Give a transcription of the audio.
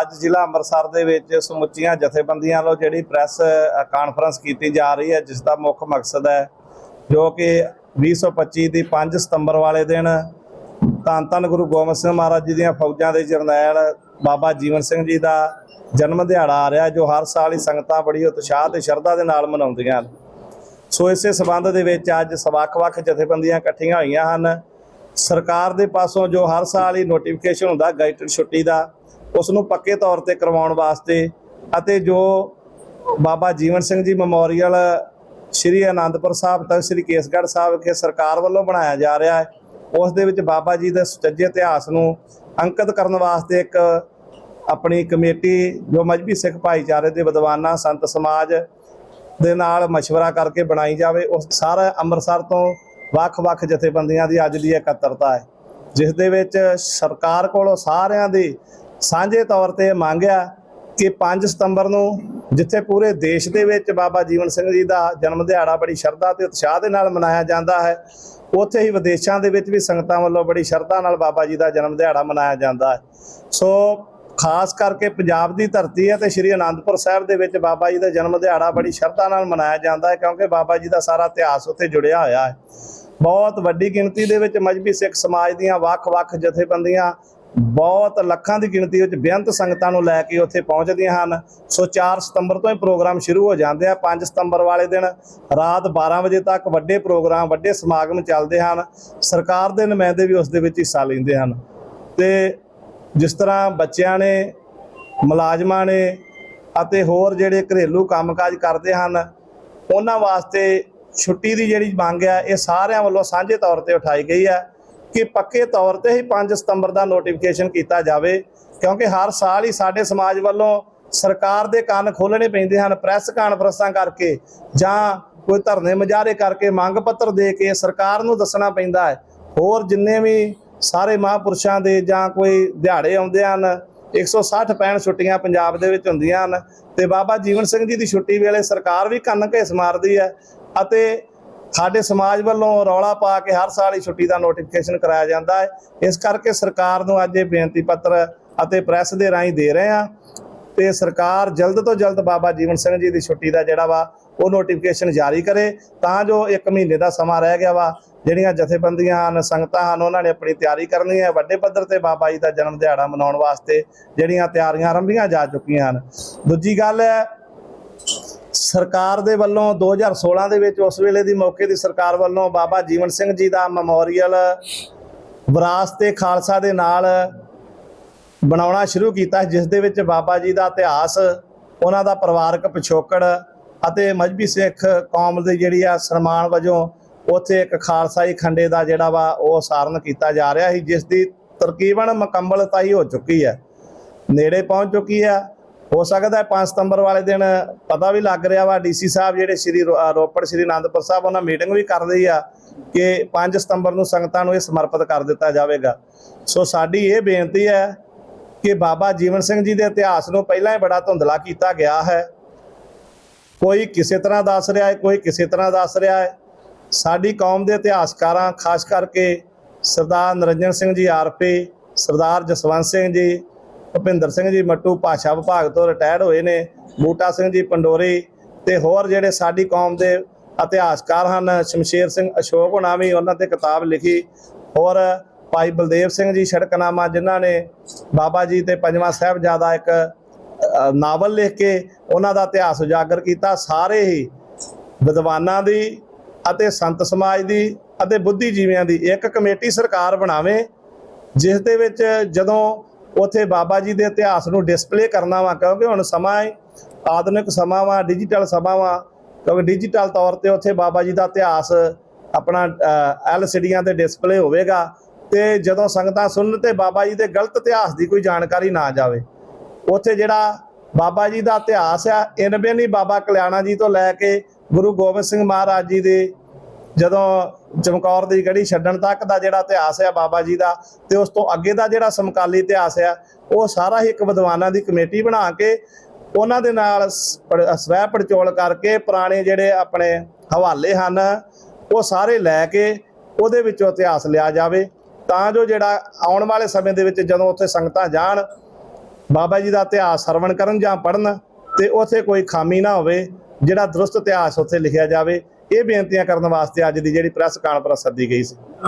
ਅੱਜ ਜ਼ਿਲ੍ਹਾ ਅੰਮ੍ਰਿਤਸਰ ਦੇ ਵਿੱਚ ਸਮੁੱਚੀਆਂ ਜਥੇਬੰਦੀਆਂ ਵੱਲੋਂ ਜਿਹੜੀ ਪ੍ਰੈਸ ਕਾਨਫਰੰਸ ਕੀਤੀ ਜਾ ਰਹੀ ਹੈ ਜਿਸ ਦਾ ਮੁੱਖ ਮਕਸਦ ਹੈ ਜੋ ਕਿ 2025 ਦੀ 5 ਸਤੰਬਰ ਵਾਲੇ ਦਿਨ ਧੰਨ ਧੰਨ ਗੁਰੂ ਗੋਬਿੰਦ ਸਿੰਘ ਮਹਾਰਾਜ ਜੀ ਦੀਆਂ ਫੌਜਾਂ ਦੇ ਜਰਨੈਲ ਬਾਬਾ ਜੀਵਨ ਸਿੰਘ ਜੀ ਦਾ ਜਨਮ ਦਿਹਾੜਾ ਆ ਰਿਹਾ, ਜੋ ਹਰ ਸਾਲ ਹੀ ਸੰਗਤਾਂ ਬੜੀ ਉਤਸ਼ਾਹ ਤੇ ਸ਼ਰਧਾ ਦੇ ਨਾਲ ਮਨਾਉਂਦੀਆਂ ਹਨ। ਸੋ ਇਸੇ ਸਬੰਧ ਦੇ ਵਿੱਚ ਅੱਜ ਵੱਖ-ਵੱਖ ਜਥੇਬੰਦੀਆਂ ਇਕੱਠੀਆਂ ਹੋਈਆਂ ਹਨ। ਸਰਕਾਰ ਦੇ ਪਾਸੋਂ ਜੋ ਹਰ ਸਾਲ ਹੀ ਨੋਟੀਫਿਕੇਸ਼ਨ ਹੁੰਦਾ ਗਾਈਡਡ ਛੁੱਟੀ ਦਾ ਉਸ ਨੂੰ ਪੱਕੇ ਤੌਰ ਤੇ ਕਰਵਾਉਣ ਵਾਸਤੇ ਅਤੇ ਜੋ ਬਾਬਾ ਜੀਵਨ ਸਿੰਘ ਜੀ ਮੈਮੋਰੀਅਲ ਸ਼੍ਰੀ ਆਨੰਦਪੁਰ ਸਾਹਿਬ ਤੱਕ ਸ਼੍ਰੀ ਕੇਸਗੜ੍ਹ ਸਾਹਿਬ ਵਿਖੇ ਸਰਕਾਰ ਵੱਲੋਂ ਬਣਾਇਆ ਜਾ ਰਿਹਾ ਹੈ ਉਸ ਦੇ ਵਿੱਚ ਬਾਬਾ ਜੀ ਦੇ ਸੁਚੱਜੇ ਇਤਿਹਾਸ ਨੂੰ ਅੰਕਿਤ ਕਰਨ ਵਾਸਤੇ ਇੱਕ ਆਪਣੀ ਕਮੇਟੀ ਜੋ ਮਜਬੀ ਸਿੱਖ ਭਾਈਚਾਰੇ ਦੇ ਵਿਦਵਾਨਾਂ ਸੰਤ ਸਮਾਜ ਦੇ ਨਾਲ مشورہ ਕਰਕੇ ਬਣਾਈ ਜਾਵੇ ਉਸ ਸਾਰਾ ਅੰਮ੍ਰਿਤਸਰ ਤੋਂ ਵੱਖ-ਵੱਖ ਜਥੇਬੰਦੀਆਂ ਦੀ ਅੱਜ ਦੀ ਇਕੱਤਰਤਾ ਹੈ, ਜਿਸ ਦੇ ਵਿੱਚ ਸਰਕਾਰ ਕੋਲੋਂ ਸਾਰਿਆਂ ਦੀ ਸਾਂਝੇ ਤੌਰ ਤੇ ਮੰਗ ਆ ਕਿ 5 ਸਤੰਬਰ ਨੂੰ ਜਿੱਥੇ ਪੂਰੇ ਦੇਸ਼ ਦੇ ਵਿੱਚ ਬਾਬਾ ਜੀਵਨ ਸਿੰਘ ਜੀ ਦਾ ਜਨਮ ਦਿਹਾੜਾ ਬੜੀ ਸ਼ਰਧਾ ਤੇ ਉਤਸ਼ਾਹ ਦੇ ਨਾਲ ਮਨਾਇਆ ਜਾਂਦਾ ਹੈ, ਉੱਥੇ ਹੀ ਵਿਦੇਸ਼ਾਂ ਦੇ ਵਿੱਚ ਵੀ ਸੰਗਤਾਂ ਵੱਲੋਂ ਬੜੀ ਸ਼ਰਧਾ ਨਾਲ ਬਾਬਾ ਜੀ ਦਾ ਜਨਮ ਦਿਹਾੜਾ ਮਨਾਇਆ ਜਾਂਦਾ ਹੈ। ਸੋ ਖਾਸ ਕਰਕੇ ਪੰਜਾਬ ਦੀ ਧਰਤੀ ਹੈ ਤੇ ਸ਼੍ਰੀ ਅਨੰਦਪੁਰ ਸਾਹਿਬ ਦੇ ਵਿੱਚ ਬਾਬਾ ਜੀ ਦਾ ਜਨਮ ਦਿਹਾੜਾ ਬੜੀ ਸ਼ਰਧਾ ਨਾਲ ਮਨਾਇਆ ਜਾਂਦਾ ਹੈ, ਕਿਉਂਕਿ ਬਾਬਾ ਜੀ ਦਾ ਸਾਰਾ ਇਤਿਹਾਸ ਉੱਥੇ ਜੁੜਿਆ ਹੋਇਆ ਹੈ। ਬਹੁਤ ਵੱਡੀ ਗਿਣਤੀ ਦੇ ਵਿੱਚ ਮਜਬੀ ਸਿੱਖ ਸਮਾਜ ਦੀਆਂ ਵੱਖ-ਵੱਖ ਜਥੇਬੰਦੀਆਂ ਬਹੁਤ ਲੱਖਾਂ ਦੀ ਗਿਣਤੀ ਵਿੱਚ ਬੇਅੰਤ ਸੰਗਤਾਂ ਨੂੰ ਲੈ ਕੇ ਉੱਥੇ ਪਹੁੰਚਦੀਆਂ ਹਨ। ਸੋ 4 ਸਤੰਬਰ ਤੋਂ ਹੀ ਪ੍ਰੋਗਰਾਮ ਸ਼ੁਰੂ ਹੋ ਜਾਂਦੇ ਆ। 5 ਸਤੰਬਰ ਵਾਲੇ ਦਿਨ ਰਾਤ 12 ਵਜੇ ਤੱਕ ਵੱਡੇ ਪ੍ਰੋਗਰਾਮ, ਵੱਡੇ ਸਮਾਗਮ ਚੱਲਦੇ ਹਨ। ਸਰਕਾਰ ਦੇ ਨੁਮਾਇੰਦੇ ਵੀ ਉਸ ਦੇ ਵਿੱਚ ਹਿੱਸਾ ਲੈਂਦੇ ਹਨ। ਤੇ ਜਿਸ ਤਰ੍ਹਾਂ ਬੱਚਿਆਂ ਨੇ, ਮੁਲਾਜ਼ਮਾਂ ਨੇ ਅਤੇ ਹੋਰ ਜਿਹੜੇ ਘਰੇਲੂ ਕੰਮਕਾਜ ਕਰਦੇ ਹਨ, ਉਹਨਾਂ ਵਾਸਤੇ ਛੁੱਟੀ ਦੀ ਜਿਹੜੀ ਮੰਗ ਹੈ ਇਹ ਸਾਰਿਆਂ ਵੱਲੋਂ ਸਾਂਝੇ ਤੌਰ ਤੇ ਉਠਾਈ ਗਈ ਹੈ ਕਿ ਪੱਕੇ ਤੌਰ ਤੇ ਹੀ 5 ਸਤੰਬਰ ਦਾ ਨੋਟੀਫਿਕੇਸ਼ਨ ਕੀਤਾ ਜਾਵੇ, ਕਿਉਂਕਿ ਹਰ ਸਾਲ ਹੀ ਸਾਡੇ ਸਮਾਜ ਵੱਲੋਂ ਸਰਕਾਰ ਦੇ ਕੰਨ ਖੋਲਣੇ ਪੈਂਦੇ ਹਨ ਪ੍ਰੈਸ ਕਾਨਫਰੰਸਾਂ ਕਰਕੇ ਜਾਂ ਕੋਈ ਧਰਨੇ ਮੁਜ਼ਾਹਰੇ ਕਰਕੇ ਮੰਗ ਪੱਤਰ ਦੇ ਕੇ ਸਰਕਾਰ ਨੂੰ ਦੱਸਣਾ ਪੈਂਦਾ ਹੈ। ਹੋਰ ਜਿੰਨੇ ਵੀ ਸਾਰੇ ਮਹਾਂਪੁਰਸ਼ਾਂ ਦੇ ਜਾਂ ਕੋਈ ਦਿਹਾੜੇ ਆਉਂਦੇ ਹਨ 160 65 ਛੁੱਟੀਆਂ ਪੰਜਾਬ ਦੇ ਵਿੱਚ ਹੁੰਦੀਆਂ ਹਨ ਤੇ ਬਾਬਾ ਜੀਵਨ ਸਿੰਘ ਜੀ ਦੀ ਛੁੱਟੀ ਵੇਲੇ ਸਰਕਾਰ ਵੀ ਕੰਨ ਘੇਸ ਮਾਰਦੀ ਹੈ। ਅਤੇ ਸਾਡੇ ਸਮਾਜ ਵੱਲੋਂ ਰੌਲਾ ਪਾ ਕੇ ਹਰ ਸਾਲ ਹੀ ਛੁੱਟੀ ਦਾ ਨੋਟੀਫਿਕੇਸ਼ਨ ਕਰਾਇਆ ਜਾਂਦਾ ਹੈ। ਇਸ ਕਰਕੇ ਸਰਕਾਰ ਨੂੰ ਅੱਜ ਇਹ ਬੇਨਤੀ ਪੱਤਰ ਅਤੇ ਪ੍ਰੈਸ ਦੇ ਰਾਹੀਂ ਦੇ ਰਹੇ ਹਾਂ। ਤੇ ਸਰਕਾਰ ਜਲਦ ਤੋਂ ਜਲਦ ਬਾਬਾ ਜੀਵਨ ਸਿੰਘ ਜੀ ਦੀ ਛੁੱਟੀ ਦਾ ਜਿਹੜਾ ਵਾ, ਉਹ ਨੋਟੀਫਿਕੇਸ਼ਨ ਜਾਰੀ ਕਰੇ। ਤਾਂ ਜੋ 1 ਮਹੀਨੇ ਦਾ ਸਮਾਂ ਰਹਿ ਗਿਆ ਵਾ, ਜਿਹੜੀਆਂ ਜਥੇਬੰਦੀਆਂ ਹਨ, ਸੰਗਤਾਂ ਹਨ, ਉਹਨਾਂ ਨੇ ਆਪਣੀ ਤਿਆਰੀ ਕਰਨੀ ਹੈ। ਵੱਡੇ ਪੱਧਰ ਤੇ ਬਾਬਾ ਜੀ ਦਾ ਜਨਮ ਦਿਹਾੜਾ ਮਨਾਉਣ ਵਾਸਤੇ ਜਿਹੜੀਆਂ ਤਿਆਰੀਆਂ ਆਰੰਭੀਆਂ ਜਾ ਚੁੱਕੀਆਂ ਹਨ। ਦੂਜੀ ਗੱਲ ਹੈ ਸਰਕਾਰ ਦੇ ਵੱਲੋਂ 2016 ਦੇ ਵਿੱਚ ਉਸ ਵੇਲੇ ਦੀ ਮੌਕੇ ਦੀ ਸਰਕਾਰ ਵੱਲੋਂ ਬਾਬਾ ਜੀਵਨ ਸਿੰਘ ਜੀ ਦਾ ਮੈਮੋਰੀਅਲ ਵਿਰਾਸਤ-ਏ ਖਾਲਸਾ ਦੇ ਨਾਲ ਬਣਾਉਣਾ ਸ਼ੁਰੂ ਕੀਤਾ, ਜਿਸ ਦੇ ਵਿੱਚ ਬਾਬਾ ਜੀ ਦਾ ਇਤਿਹਾਸ, ਉਹਨਾਂ ਦਾ ਪਰਿਵਾਰਕ ਪਿਛੋਕੜ ਅਤੇ ਮਜਬੀ ਸਿੱਖ ਕੌਮ ਦੀ ਜਿਹੜੀ ਆ ਸਨਮਾਨ ਵਜੋਂ ਉੱਥੇ ਇੱਕ ਖਾਲਸਾਈ ਖੰਡੇ ਦਾ ਜਿਹੜਾ ਵਾ ਉਹ ਸਾਰਨ ਕੀਤਾ ਜਾ ਰਿਹਾ ਸੀ, ਜਿਸ ਦੀ ਤਰਕੀਬਨ ਮੁਕੰਮਲਤਾ ਹੀ ਹੋ ਚੁੱਕੀ ਹੈ, ਨੇੜੇ ਪਹੁੰਚ ਚੁੱਕੀ ਹੈ। ਹੋ ਸਕਦਾ ਹੈ 5 ਸਤੰਬਰ ਵਾਲੇ ਦਿਨ ਪਤਾ ਵੀ ਲੱਗ ਰਿਹਾ ਵਾ, ਡੀਸੀ ਸਾਹਿਬ ਜਿਹੜੇ ਸ਼੍ਰੀ ਰੋਪੜ ਸ਼੍ਰੀ ਆਨੰਦਪੁਰ ਸਾਹਿਬ, ਉਹਨਾਂ ਮੀਟਿੰਗ ਵੀ ਕਰ ਰਹੀ ਆ ਕਿ 5 ਸਤੰਬਰ ਨੂੰ ਸੰਗਤਾਂ ਨੂੰ ਇਹ ਸਮਰਪਿਤ ਕਰ ਦਿੱਤਾ ਜਾਵੇਗਾ। ਸੋ ਸਾਡੀ ਇਹ ਬੇਨਤੀ ਹੈ ਕਿ ਬਾਬਾ ਜੀਵਨ ਸਿੰਘ ਜੀ ਦੇ ਇਤਿਹਾਸ ਨੂੰ ਪਹਿਲਾਂ ਹੀ ਬੜਾ ਧੁੰਦਲਾ ਕੀਤਾ ਗਿਆ ਹੈ। ਕੋਈ ਕਿਸੇ ਤਰ੍ਹਾਂ ਦੱਸ ਰਿਹਾ ਹੈ, ਕੋਈ ਕਿਸੇ ਤਰ੍ਹਾਂ ਦੱਸ ਰਿਹਾ ਹੈ। ਸਾਡੀ ਕੌਮ ਦੇ ਇਤਿਹਾਸਕਾਰਾਂ, ਖਾਸ ਕਰਕੇ ਸਰਦਾਰ ਨਰਿੰਜਨ ਸਿੰਘ ਜੀ ਆਰਪੀ, ਸਰਦਾਰ ਜਸਵੰਤ ਸਿੰਘ ਜੀ ਭੁਪਿੰਦਰ ਸਿੰਘ ਜੀ ਮੱਟੂ ਭਾਸ਼ਾ ਵਿਭਾਗ ਤੋਂ ਰਿਟਾਇਰ ਹੋਏ ਨੇ, ਬੂਟਾ ਸਿੰਘ ਜੀ ਪੰਡੋਰੀ ਤੇ ਹੋਰ ਜਿਹੜੇ ਸਾਡੀ ਕੌਮ ਦੇ ਇਤਿਹਾਸਕਾਰ ਹਨ, ਸ਼ਮਸ਼ੇਰ ਸਿੰਘ ਅਸ਼ੋਕ ਹੋਣਾ ਵੀ ਉਹਨਾਂ ਤੇ ਕਿਤਾਬ ਲਿਖੀ, ਹੋਰ ਭਾਈ ਬਲਦੇਵ ਸਿੰਘ ਜੀ ਸੜਕਨਾਮਾ ਜਿਨ੍ਹਾਂ ਨੇ ਬਾਬਾ ਜੀ ਤੇ ਪੰਜਵਾਂ ਸਾਹਿਬਜ਼ਾਦਾ ਇੱਕ ਨਾਵਲ ਲਿਖ ਕੇ ਉਹਨਾਂ ਦਾ ਇਤਿਹਾਸ ਉਜਾਗਰ ਕੀਤਾ, ਸਾਰੇ ਹੀ ਵਿਦਵਾਨਾਂ ਦੀ ਅਤੇ ਸੰਤ ਸਮਾਜ ਦੀ ਅਤੇ ਬੁੱਧੀਜੀਵੀਆਂ ਦੀ ਇੱਕ ਕਮੇਟੀ ਸਰਕਾਰ ਬਣਾਵੇ, ਜਿਸ ਦੇ ਵਿੱਚ ਜਦੋਂ ਉੱਥੇ ਬਾਬਾ ਜੀ ਦੇ ਇਤਿਹਾਸ ਨੂੰ ਡਿਸਪਲੇ ਕਰਨਾ ਵਾ, ਕਿਉਂਕਿ ਹੁਣ ਸਮਾਂ ਹੈ, ਆਧੁਨਿਕ ਸਮਾਂ ਵਾ ਡਿਜੀਟਲ ਸਮਾਂ ਵਾ, ਕਿਉਂਕਿ ਡਿਜੀਟਲ ਤੌਰ ਤੇ ਉੱਥੇ ਬਾਬਾ ਜੀ ਦਾ ਇਤਿਹਾਸ ਆਪਣਾ ਐਲਸੀਡੀਆਂ ਤੇ ਡਿਸਪਲੇ ਹੋਵੇਗਾ ਤੇ ਜਦੋਂ ਸੰਗਤਾਂ ਸੁਣਨ ਤੇ ਬਾਬਾ ਜੀ ਦੇ ਗਲਤ ਇਤਿਹਾਸ ਦੀ ਕੋਈ ਜਾਣਕਾਰੀ ਨਾ ਜਾਵੇ। ਉੱਥੇ ਜਿਹੜਾ ਬਾਬਾ ਜੀ ਦਾ ਇਤਿਹਾਸ ਆ ਇਨਵੇਂ ਬਾਬਾ ਕਲਿਆਣਾ ਜੀ ਤੋਂ ਲੈ ਕੇ ਗੁਰੂ ਗੋਬਿੰਦ ਸਿੰਘ ਮਹਾਰਾਜ ਜੀ ਦੇ ਜਦੋਂ ਚਮਕੌਰ ਦੀ ਗੜੀ ਛੱਡਣ ਤੱਕ ਦਾ ਜਿਹੜਾ ਇਤਿਹਾਸ ਆ ਬਾਬਾ ਜੀ ਦਾ ਤੇ ਉਸ ਤੋਂ ਅੱਗੇ ਦਾ ਜਿਹੜਾ ਸਮਕਾਲੀ ਇਤਿਹਾਸ ਆ, ਉਹ ਸਾਰਾ ਹੀ ਇੱਕ ਵਿਦਵਾਨਾਂ ਦੀ ਕਮੇਟੀ ਬਣਾ ਕੇ ਉਹਨਾਂ ਦੇ ਨਾਲ ਸਵੈ ਪੜਚੋਲ ਕਰਕੇ ਪੁਰਾਣੇ ਜਿਹੜੇ ਆਪਣੇ ਹਵਾਲੇ ਹਨ, ਉਹ ਸਾਰੇ ਲੈ ਕੇ ਉਹਦੇ ਵਿੱਚੋਂ ਇਤਿਹਾਸ ਲਿਆ ਜਾਵੇ। ਤਾਂ ਜੋ ਜਿਹੜਾ ਆਉਣ ਵਾਲੇ ਸਮੇਂ ਦੇ ਵਿੱਚ ਜਦੋਂ ਉੱਥੇ ਸੰਗਤਾਂ ਜਾਣ, ਬਾਬਾ ਜੀ ਦਾ ਇਤਿਹਾਸ ਸਰਵਣ ਕਰਨ ਜਾਂ ਪੜਨ ਤੇ ਉੱਥੇ ਕੋਈ ਖਾਮੀ ਨਾ ਹੋਵੇ, ਜਿਹੜਾ ਦਰੁਸਤ ਇਤਿਹਾਸ ਉੱਥੇ ਲਿਖਿਆ ਜਾਵੇ। ਇਹ ਬੇਨਤੀਆਂ ਕਰਨ ਵਾਸਤੇ ਅੱਜ ਦੀ ਜਿਹੜੀ ਪ੍ਰੈਸ ਕਾਨਫਰੰਸ ਸੱਦੀ ਗਈ ਸੀ।